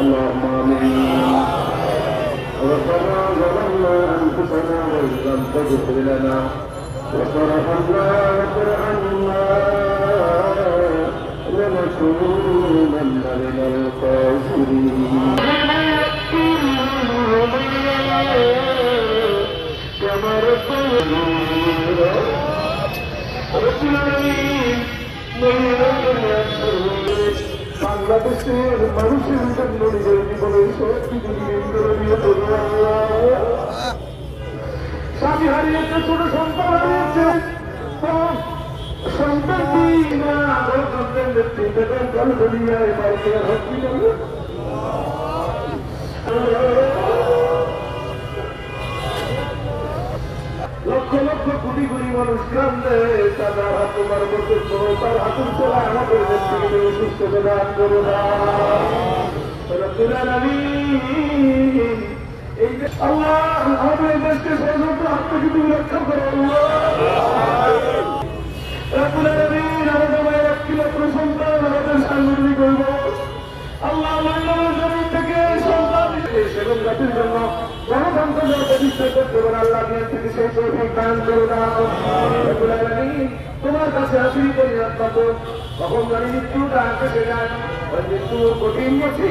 اللهم آمين ربنا ظلمنا أنفسنا وإن لم تغفر لنا وترحمنا واغفر عنا لنكونن من الخاسرين كما ربنا বাংলাদেশের মানুষের জন্য নিজের জীবনের শক্তি স্বামী হারিয়েছে ছোট সন্তান হারিয়েছে না সন্তান নেতৃত্বে কাল দুনিয়ায় বাড়িতে হসপিটালে লক্ষ লক্ষ কোটি কোটি মানুষ কান্দে হাত তোমার বছর করো তার হাতের চলা আমাদের ব্যক্তিকে সুস্থ প্রদান করো না। আল্লাহ, আমাদের দেশকে ষড়যন্ত্র হাত তুমি রক্ষা করো, আল্লাহ। থেকে সন্তান। জন্য গণতন্ত্র দুনিয়া থেকে সেই তৌফিক দান করে দাও। রব্বুল আলামিন তোমার কাছে হাজির করি রাখব কখন জানি মৃত্যুটা আসে যায়, ওই কঠিন কঠিন